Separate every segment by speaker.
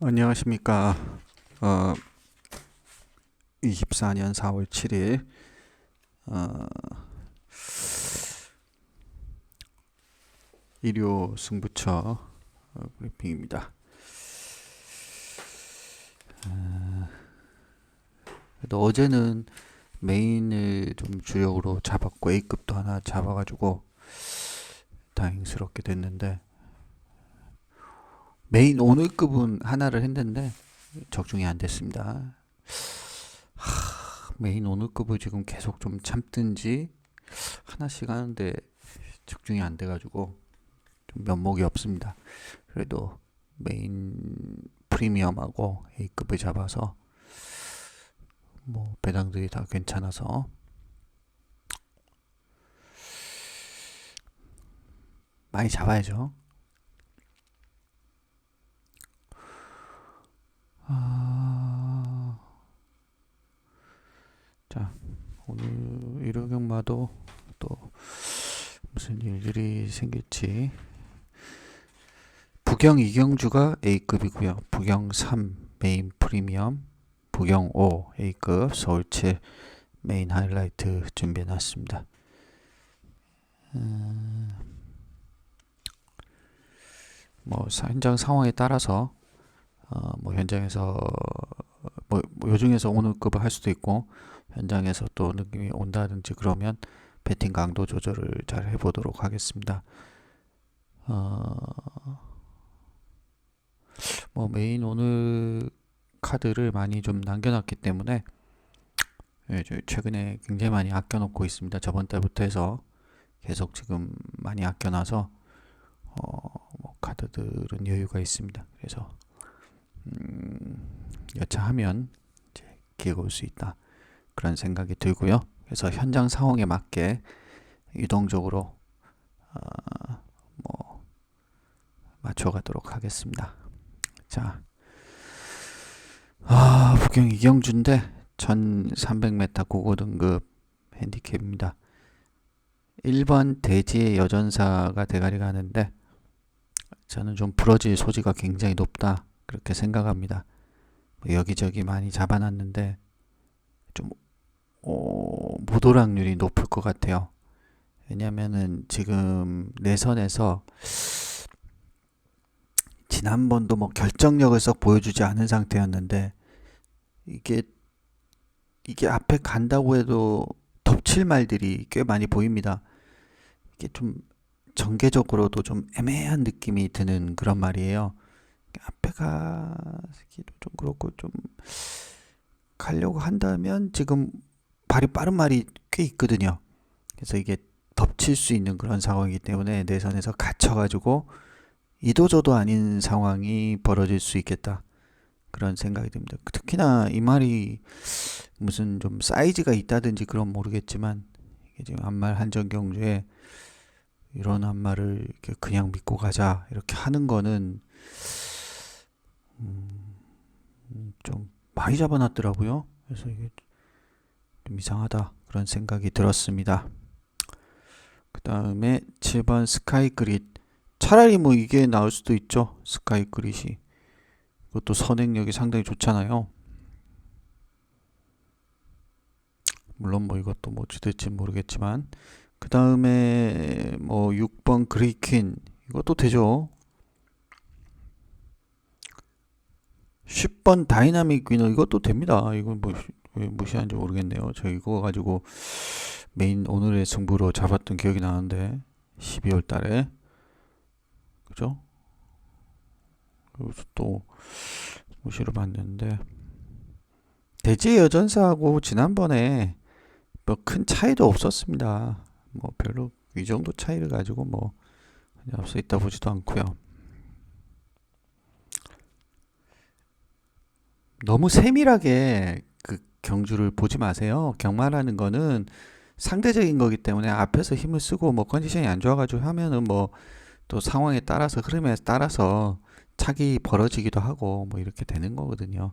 Speaker 1: 안녕하십니까. 어, 24년 4월 7일, 어, 일요 승부처 어, 브리핑입니다. 어, 어제는 메인을 좀 주력으로 잡았고 A급도 하나 잡아가지고 다행스럽게 됐는데 메인 오늘급은 하나를 했는데 적중이 안 됐습니다. 하, 메인 오늘급을 지금 계속 좀 참든지 하나씩 하는데 적중이 안 돼가지고 좀 면목이 없습니다. 그래도 메인 프리미엄하고 A급을 잡아서 뭐 배당들이 다 괜찮아서 많이 잡아야죠. 아, 자, 오늘 일요경마도 또 무슨 일들이 생길지. 부경 이경주가 A급이고요. 부경 3 메인 프리미엄, 부경 5 A급 서울 7 메인 하이라이트 준비해 놨습니다. 음, 뭐 사- 현장 상황에 따라서 어, 뭐 현장에서 뭐, 뭐 요중에서 오늘 급을 할 수도 있고 현장에서 또 느낌이 온다든지 그러면 배팅 강도 조절을 잘 해보도록 하겠습니다. 어, 뭐 메인 오늘 카드를 많이 좀 남겨놨기 때문에 예, 저 최근에 굉장히 많이 아껴놓고 있습니다. 저번 달부터 해서 계속 지금 많이 아껴놔서 어, 뭐 카드들은 여유가 있습니다. 그래서 음, 여차하면 이제 기회가 올 수 있다 그런 생각이 들고요. 그래서 현장 상황에 맞게 유동적으로 어, 뭐 맞춰가도록 하겠습니다. 자, 아 부경 이경주인데 1300m 고고 등급 핸디캡입니다. 1번 대지의 여전사가 대가리가 하는데 저는 좀 부러질 소지가 굉장히 높다 그렇게 생각합니다. 뭐 여기저기 많이 잡아놨는데 좀 어, 무도락률이 높을 것 같아요. 왜냐면은 지금 내선에서 지난번도 뭐 결정력을 썩 보여주지 않은 상태였는데 이게 이게 앞에 간다고 해도 덮칠 말들이 꽤 많이 보입니다. 이게 좀 전개적으로도 좀 애매한 느낌이 드는 그런 말이에요. 앞에 가기도 좀 그렇고 좀 가려고 한다면 지금 발이 빠른 말이 꽤 있거든요. 그래서 이게 덮칠 수 있는 그런 상황이기 때문에 내선에서 갇혀가지고 이도저도 아닌 상황이 벌어질 수 있겠다. 그런 생각이 듭니다. 특히나 이 말이 무슨 좀 사이즈가 있다든지 그런 모르겠지만 이게 지금 한말 한정경주에 이런 한말을 이렇게 그냥 믿고 가자 이렇게 하는 거는 음, 좀 많이 잡아놨더라고요. 그래서 이게 좀 이상하다 그런 생각이 들었습니다. 그 다음에 7번 스카이 그릿 차라리 뭐 이게 나올 수도 있죠. 스카이 그릿이 그것도 선행력이 상당히 좋잖아요. 물론 뭐 이것도 뭐 어찌될지 모르겠지만 그 다음에 뭐 6번 그레이퀸 이것도 되죠. 10번 다이나믹 위너 이것도 됩니다. 이건 뭐왜 무시하는지 모르겠네요. 저 이거 가지고 메인 오늘의 승부로 잡았던 기억이 나는데 12월 달에 그죠? 여기서 또 무시를 받는데 대지 여전사하고 지난번에 뭐 큰 차이도 없었습니다. 뭐 별로 이 정도 차이를 가지고 뭐 앞서 있다 보지도 않고요. 너무 세밀하게 그 경주를 보지 마세요. 경마라는 거는 상대적인 거기 때문에 앞에서 힘을 쓰고 뭐 컨디션이 안 좋아가지고 하면은 뭐 또 상황에 따라서 흐름에 따라서 착이 벌어지기도 하고 뭐 이렇게 되는 거거든요.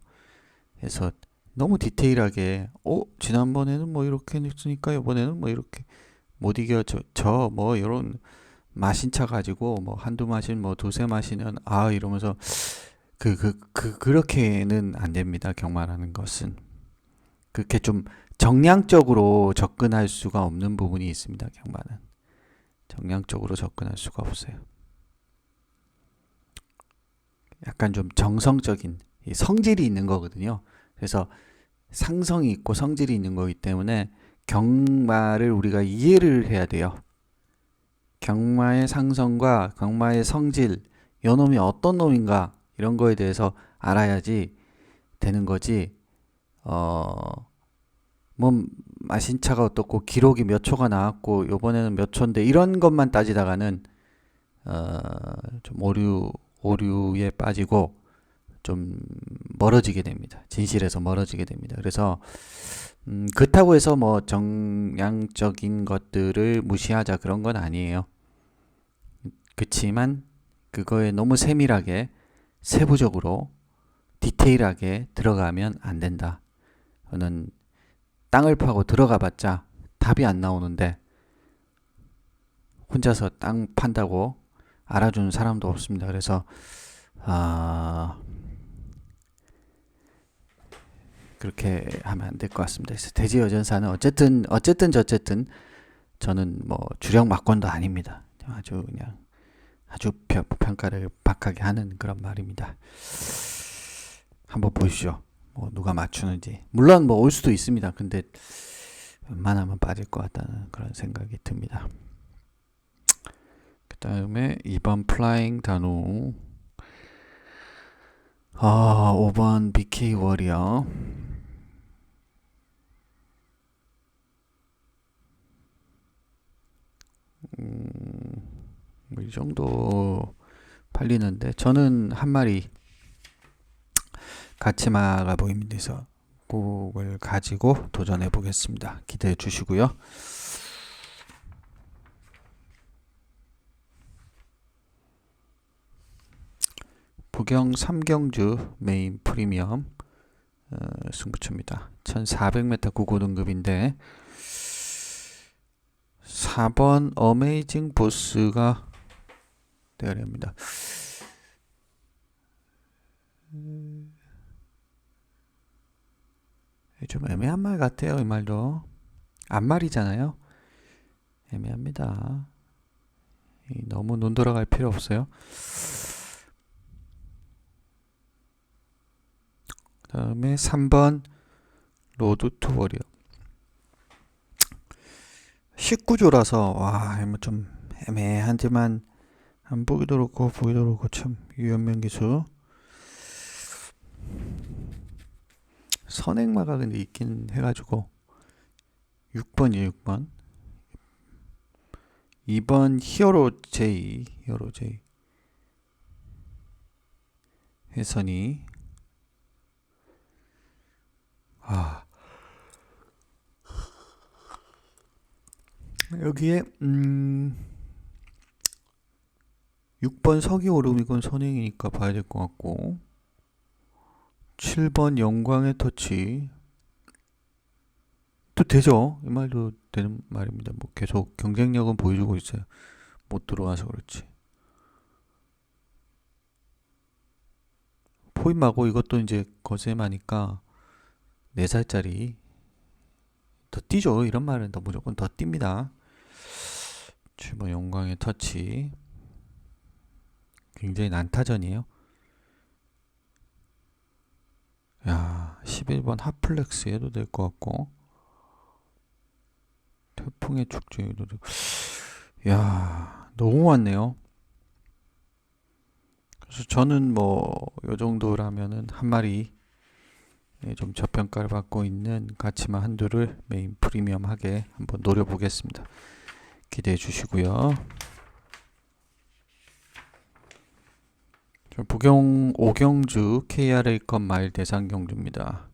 Speaker 1: 그래서 너무 디테일하게 어 지난번에는 뭐 이렇게 했으니까 이번에는 뭐 이렇게 못 이겨 저뭐 이런 마신 차 가지고 뭐 한두 마신 뭐 두세 마시는 아 이러면서 그, 그, 그, 그렇게는 안 됩니다. 경마라는 것은. 그렇게 좀 정량적으로 접근할 수가 없는 부분이 있습니다. 경마는. 정량적으로 접근할 수가 없어요. 약간 좀 정성적인 성질이 있는 거거든요. 그래서 상성이 있고 성질이 있는 거기 때문에 경마를 우리가 이해를 해야 돼요. 경마의 상성과 경마의 성질, 요 놈이 어떤 놈인가 이런 거에 대해서 알아야지 되는 거지. 어, 뭐 마신 차가 어떻고 기록이 몇 초가 나왔고 요번에는 몇 초인데 이런 것만 따지다가는 어, 좀 오류 오류에 빠지고 좀 멀어지게 됩니다. 진실에서 멀어지게 됩니다. 그래서 음, 그렇다고 해서 뭐 정량적인 것들을 무시하자 그런 건 아니에요. 그치만 그거에 너무 세밀하게 세부적으로 디테일하게 들어가면 안 된다. 저는 땅을 파고 들어가 봤자 답이 안 나오는데 혼자서 땅 판다고 알아주는 사람도 없습니다. 그래서 아 그렇게 하면 안 될 것 같습니다. 그래서 대지 여전사는 어쨌든 어쨌든 저쨌든 저는 뭐 주력 막건도 아닙니다. 아주 그냥 아주 평가를 박하게 하는 그런 말입니다. 한번 보시죠. 뭐 누가 맞추는지. 물론 뭐 올 수도 있습니다. 근데 웬만하면 빠질 것 같다는 그런 생각이 듭니다. 그 다음에 2번 플라잉 단우 아 5번 BK 워리어 뭐 이 정도 팔리는데 저는 한 마리 가치마가 보입니다. 그걸 가지고 도전해 보겠습니다. 기대해 주시고요. 부경 삼경주 메인 프리미엄 어, 승부처입니다. 1400m 구고등급인데 4번 어메이징 보스가 대가리입니다. 좀 애매한 말 같아요. 이 말도. 앞말이잖아요. 애매합니다. 너무 눈 돌아갈 필요 없어요. 다음에 3번 로드 투 워리어 19조라서 와 좀 애매한지만 안 보기도 그렇고 보기도 그렇고 참 유연명 기수 선행마가 근데 있긴 해가지고 6번이 6번. 2번 히어로 J 히어로 J 해선이. 아. 여기에 음 6번 석이 오름이건 선행이니까 봐야 될 것 같고. 7번 영광의 터치. 또 되죠? 이 말도 되는 말입니다. 뭐 계속 경쟁력은 보여주고 있어요. 못 들어와서 그렇지. 포인마고 이것도 이제 거세마니까 4살짜리 더 뛰죠. 이런 말은 더 무조건 더 뜁니다. 7번 영광의 터치 굉장히 난타전이에요 야, 11번 핫플렉스 해도 될 것 같고 태풍의 축제 해도 될 야, 너무 많네요. 그래서 저는 뭐 요 정도라면은 한 마리 예, 좀 저평가를 받고 있는 가치마 한두를 메인 프리미엄하게 한번 노려보겠습니다. 기대해 주시고요. 부경 오경주 KRA컵 마일 대상 경주입니다.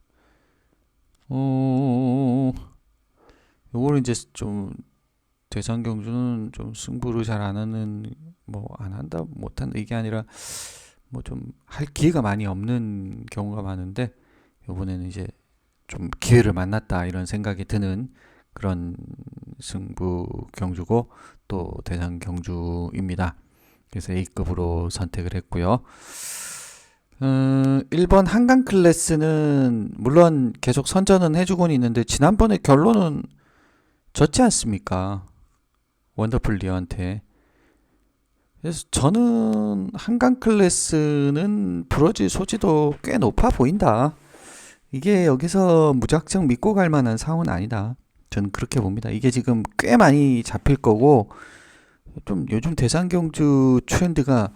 Speaker 1: 어, 요거는 이제 좀 대상 경주는 좀 승부를 잘 안 하는 뭐 안 한다 못 한다 이게 아니라 뭐 좀 할 기회가 많이 없는 경우가 많은데 요번에는 이제 좀 기회를 만났다 이런 생각이 드는 그런 승부 경주고 또 대상 경주입니다. 그래서 A급으로 선택을 했고요. 음, 1번 한강 클래스는 물론 계속 선전은 해주곤 있는데 지난번에 결론은 졌지 않습니까? 원더풀 리어한테. 그래서 저는 한강 클래스는 부러질 소지도 꽤 높아 보인다. 이게 여기서 무작정 믿고 갈 만한 상황은 아니다. 저는 그렇게 봅니다. 이게 지금 꽤 많이 잡힐 거고 좀 요즘 대상경주 트렌드가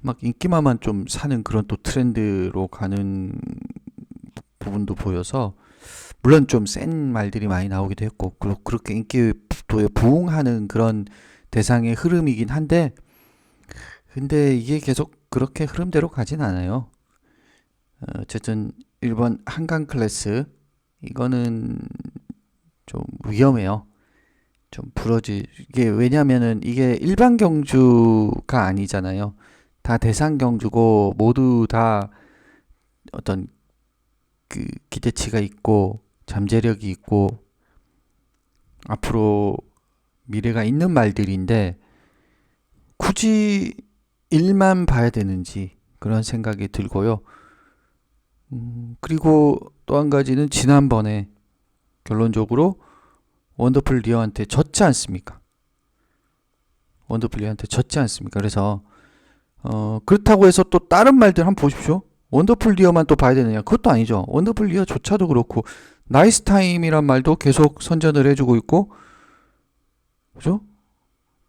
Speaker 1: 막 인기만만 좀 사는 그런 또 트렌드로 가는 부분도 보여서 물론 좀 센 말들이 많이 나오기도 했고 그렇게 인기도에 부응하는 그런 대상의 흐름이긴 한데 근데 이게 계속 그렇게 흐름대로 가진 않아요. 어, 어쨌든 1번 한강 클래스 이거는 좀 위험해요. 좀 부러지 이게 왜냐면은 이게 일반 경주가 아니잖아요. 다 대상 경주고 모두 다 어떤 그 기대치가 있고 잠재력이 있고 앞으로 미래가 있는 말들인데 굳이 일만 봐야 되는지 그런 생각이 들고요. 음, 그리고 또 한 가지는 지난번에 결론적으로 원더풀 리어한테 졌지 않습니까? 원더풀 리어한테 졌지 않습니까? 그래서 어, 그렇다고 해서 또 다른 말들 한번 보십시오. 원더풀 리어만 또 봐야 되느냐? 그것도 아니죠. 원더풀 리어조차도 그렇고 나이스 타임이란 말도 계속 선전을 해주고 있고, 그죠?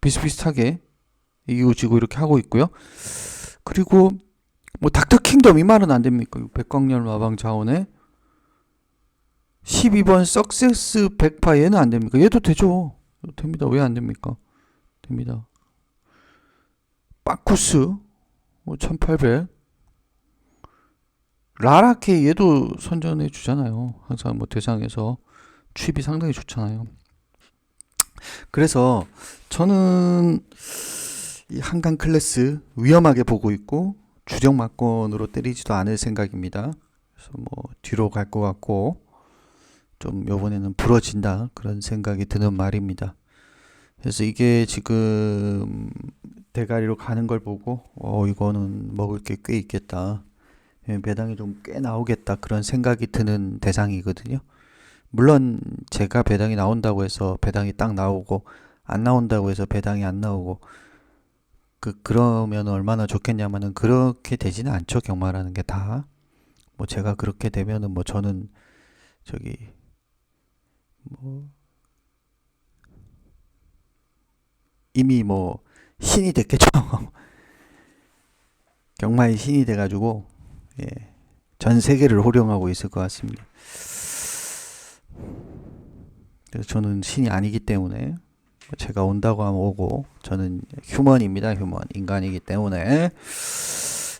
Speaker 1: 비슷비슷하게 이기고 지고 이렇게 하고 있고요. 그리고 뭐 닥터 킹덤 이 말은 안 됩니까? 백광열 마방 자원에 12번 석세스 백파 얘는 안 됩니까? 얘도 되죠. 됩니다. 왜 안 됩니까? 됩니다. 빠쿠스 뭐 1800. 라라케 얘도 선전해 주잖아요. 항상 뭐 대상에서 취입이 상당히 좋잖아요. 그래서 저는 이 한강 클래스 위험하게 보고 있고 주력 막건으로 때리지도 않을 생각입니다. 그래서 뭐 뒤로 갈 것 같고 좀 요번에는 부러진다 그런 생각이 드는 말입니다. 그래서 이게 지금 대가리로 가는 걸 보고 어 이거는 먹을 게 꽤 있겠다. 예, 배당이 좀 꽤 나오겠다 그런 생각이 드는 대상이거든요. 물론 제가 배당이 나온다고 해서 배당이 딱 나오고 안 나온다고 해서 배당이 안 나오고 그 그러면 얼마나 좋겠냐마는 그렇게 되지는 않죠 경마라는 게 다. 뭐 제가 그렇게 되면은 뭐 저는 저기 뭐 이미 뭐 신이 됐겠죠. 경마의 신이 돼가지고 예, 전 세계를 호령하고 있을 것 같습니다. 그래서 저는 신이 아니기 때문에 제가 온다고 하면 오고 저는 휴먼입니다. 휴먼 인간이기 때문에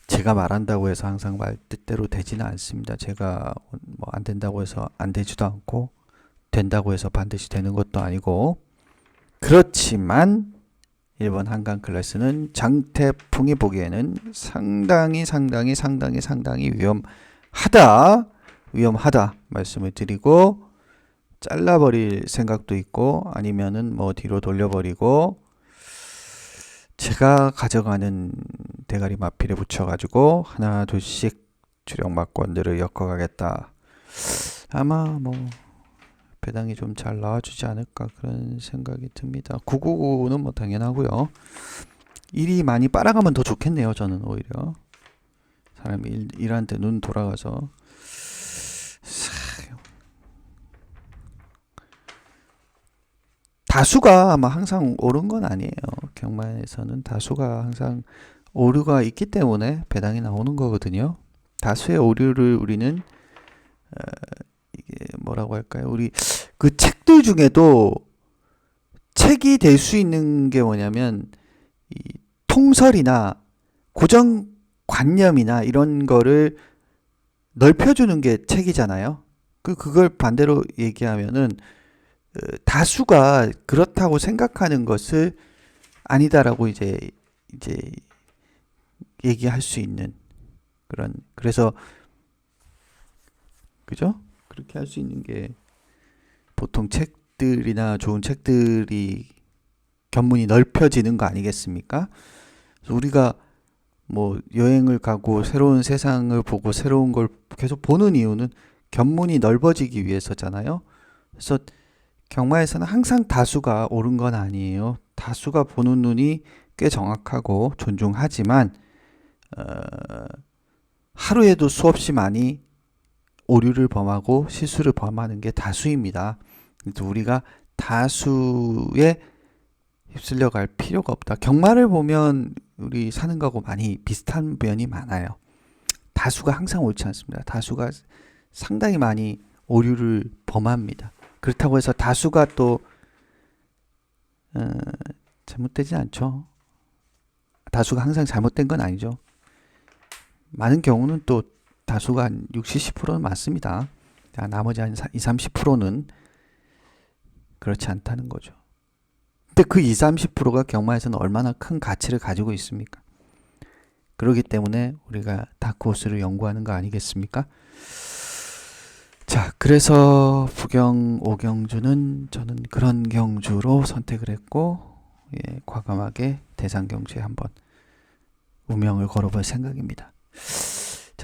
Speaker 1: 제가 말한다고 해서 항상 말 뜻대로 되지는 않습니다. 제가 뭐 안 된다고 해서 안 되지도 않고 된다고 해서 반드시 되는 것도 아니고 그렇지만 일본 한강 클래스는 장태풍이 보기에는 상당히 상당히 상당히 상당히 위험하다 위험하다 말씀을 드리고 잘라버릴 생각도 있고 아니면은 뭐 뒤로 돌려버리고 제가 가져가는 대가리 마필에 붙여가지고 하나 둘씩 주력 막권들을 엮어가겠다. 아마 뭐 배당이 좀 잘 나와주지 않을까 그런 생각이 듭니다. 999는 뭐 당연하고요. 일이 많이 빨아가면 더 좋겠네요. 저는 오히려 사람이 일, 일한테 눈 돌아가서 다수가 아마 항상 옳은 건 아니에요. 경마에서는 다수가 항상 오류가 있기 때문에 배당이 나오는 거거든요. 다수의 오류를 우리는 어, 뭐라고 할까요? 우리 그 책들 중에도 책이 될 수 있는 게 뭐냐면 이 통설이나 고정 관념이나 이런 거를 넓혀주는 게 책이잖아요. 그 그걸 반대로 얘기하면은 어, 다수가 그렇다고 생각하는 것을 아니다라고 이제 이제 얘기할 수 있는 그런 그래서 그죠? 그렇게 할 수 있는 게 보통 책들이나 좋은 책들이 견문이 넓혀지는 거 아니겠습니까? 우리가 뭐 여행을 가고 새로운 세상을 보고 새로운 걸 계속 보는 이유는 견문이 넓어지기 위해서잖아요. 그래서 경마에서는 항상 다수가 옳은 건 아니에요. 다수가 보는 눈이 꽤 정확하고 존중하지만 어, 하루에도 수없이 많이 오류를 범하고 실수를 범하는 게 다수입니다. 우리가 다수에 휩쓸려 갈 필요가 없다. 경마를 보면 우리 사는 거하고 많이 비슷한 면이 많아요. 다수가 항상 옳지 않습니다. 다수가 상당히 많이 오류를 범합니다. 그렇다고 해서 다수가 또 어, 잘못되지 않죠. 다수가 항상 잘못된 건 아니죠. 많은 경우는 또 다수가 한 60, 70%는 맞습니다. 자, 나머지 한 20, 30%는 그렇지 않다는 거죠. 근데 그 20, 30%가 경마에서는 얼마나 큰 가치를 가지고 있습니까? 그렇기 때문에 우리가 다크호스를 연구하는 거 아니겠습니까? 자, 그래서 부경 오경주는 저는 그런 경주로 선택을 했고, 예, 과감하게 대상 경주에 한번 운명을 걸어볼 생각입니다.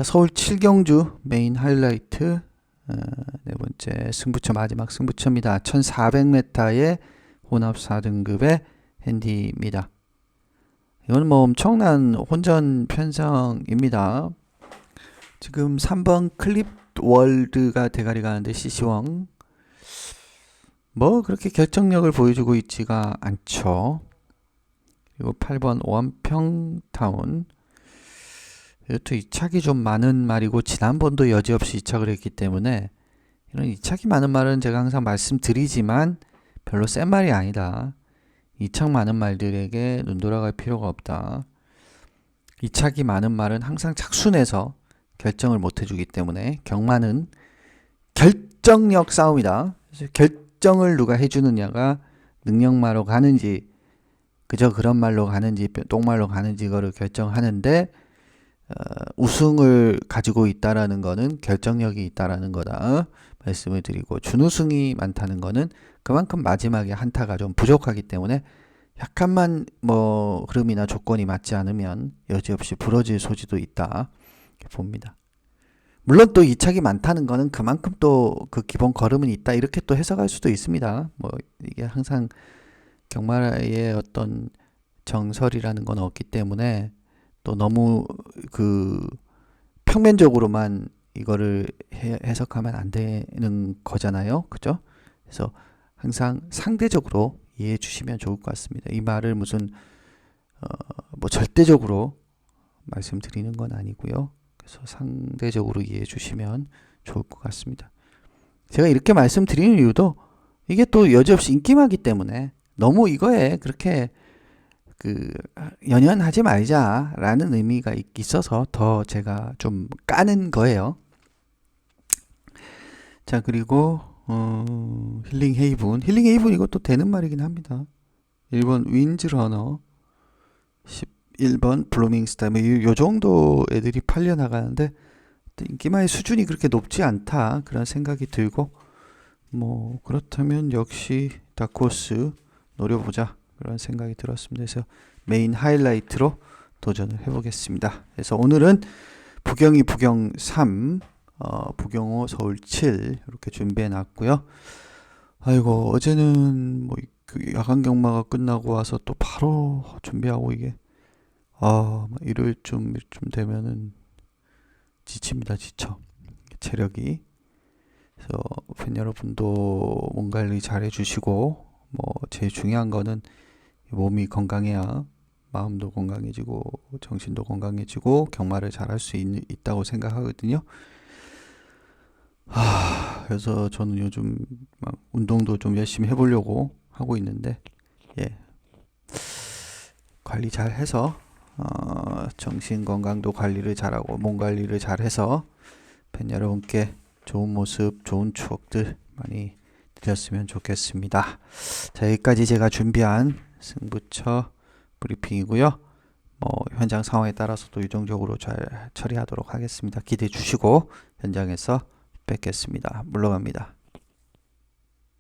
Speaker 1: 자, 서울 7경주 메인 하이라이트 어, 네 번째 승부처 마지막 승부처입니다. 1400m의 혼합 4등급의 핸디입니다. 이건 뭐 엄청난 혼전 편성입니다. 지금 3번 클립 월드가 대가리 가는데 CC왕 뭐 그렇게 결정력을 보여주고 있지가 않죠. 그리고 8번 오한평타운 이것도 이착이 좀 많은 말이고 지난번도 여지없이 이착을 했기 때문에 이런 이착이 많은 말은 제가 항상 말씀드리지만 별로 센 말이 아니다. 이착 많은 말들에게 눈 돌아갈 필요가 없다. 이착이 많은 말은 항상 착순해서 결정을 못 해주기 때문에 경마는 결정력 싸움이다. 그래서 결정을 누가 해주느냐가 능력말로 가는지 그저 그런 말로 가는지 똥말로 가는지 이거를 결정하는데 어, 우승을 가지고 있다라는 거는 결정력이 있다라는 거다 말씀을 드리고 준우승이 많다는 거는 그만큼 마지막에 한타가 좀 부족하기 때문에 약간만 뭐 흐름이나 조건이 맞지 않으면 여지없이 부러질 소지도 있다 봅니다. 물론 또 이착이 많다는 거는 그만큼 또 그 기본 걸음은 있다 이렇게 또 해석할 수도 있습니다. 뭐 이게 항상 경마의 어떤 정설이라는 건 없기 때문에 또 너무 그 평면적으로만 이거를 해, 해석하면 안 되는 거잖아요. 그죠? 그래서 항상 상대적으로 이해해 주시면 좋을 것 같습니다. 이 말을 무슨 어, 뭐 절대적으로 말씀드리는 건 아니고요. 그래서 상대적으로 이해해 주시면 좋을 것 같습니다. 제가 이렇게 말씀드리는 이유도 이게 또 여지없이 인기마기 때문에 너무 이거에 그렇게 그 연연하지 말자라는 의미가 있- 있어서 더 제가 좀 까는 거예요. 자 그리고 어, 힐링 헤이븐 힐링 헤이븐 이것도 되는 말이긴 합니다. 1번 윈즈 러너 11번 블루밍 스타 뭐 요, 요 정도 애들이 팔려 나가는데 인기마의 수준이 그렇게 높지 않다 그런 생각이 들고 뭐 그렇다면 역시 다코스 노려보자 그런 생각이 들었습니다. 그래서 메인 하이라이트로 도전을 해보겠습니다. 그래서 오늘은 부경이 부경 3, 어, 부경호 서울 7 이렇게 준비해 놨고요. 아이고 어제는 뭐그 야간 경마가 끝나고 와서 또 바로 준비하고 이게 아막 일요일쯤 좀 되면은 지칩니다 지쳐 체력이 그래서 팬 여러분도 몸 관리 잘 해주시고 뭐 제일 중요한 거는 몸이 건강해야 마음도 건강해지고 정신도 건강해지고 경마를 잘할 수 있다고 생각하거든요. 아, 그래서 저는 요즘 막 운동도 좀 열심히 해보려고 하고 있는데 예 관리 잘 해서 어, 정신 건강도 관리를 잘하고 몸 관리를 잘해서 팬 여러분께 좋은 모습, 좋은 추억들 많이 드렸으면 좋겠습니다. 자, 여기까지 제가 준비한 승부처 브리핑이고요. 뭐 현장 상황에 따라서도 유정적으로 잘 처리하도록 하겠습니다. 기대해 주시고 현장에서 뵙겠습니다. 물러갑니다.